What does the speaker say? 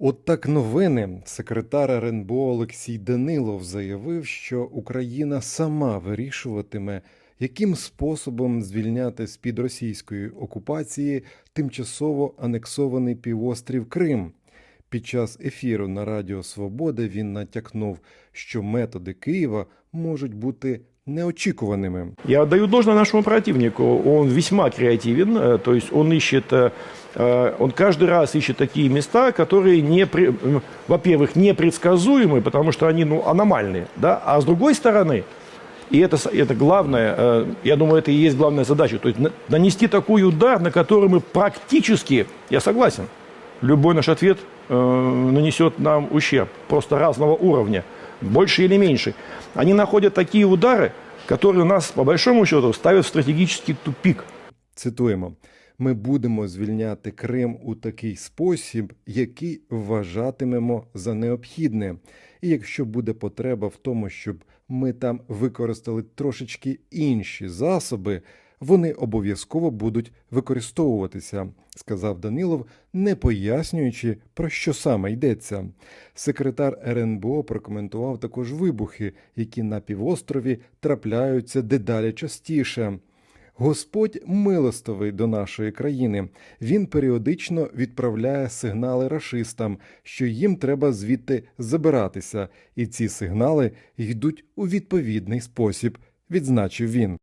От так новини. Секретар РНБО Олексій Данилов заявив, що Україна сама вирішуватиме, яким способом звільняти з-під російської окупації тимчасово анексований півострів Крим. Під час ефіру на Радіо Свобода він натякнув, що методи Києва можуть бути неочікуваними. Я отдаю должное нашему противнику. Он весьма креативен, э, то есть он ищет, э, э, он каждый раз ищет такие места, которые, не, во-первых, непредсказуемы, потому что они ну, аномальные, да? а с другой стороны, и это, это главное, я думаю, это и есть главная задача, то есть на- нанести такой удар, на который мы практически, я согласен, любой наш ответ нанесет нам ущерб, просто разного уровня, больше или меньше. Они находят такие удары, которые нас, по большому счету, ставит в стратегический тупик. Цитуємо: ми будемо звільняти Крим у такий спосіб, який вважатимемо за необхідне. І якщо буде потреба в тому, щоб ми там використали трошечки інші засоби, вони обов'язково будуть використовуватися, сказав Данилов, не пояснюючи, про що саме йдеться. Секретар РНБО прокоментував також вибухи, які на півострові трапляються дедалі частіше. Господь милостивий до нашої країни. Він періодично відправляє сигнали рашистам, що їм треба звідти забиратися, і ці сигнали йдуть у відповідний спосіб, відзначив він.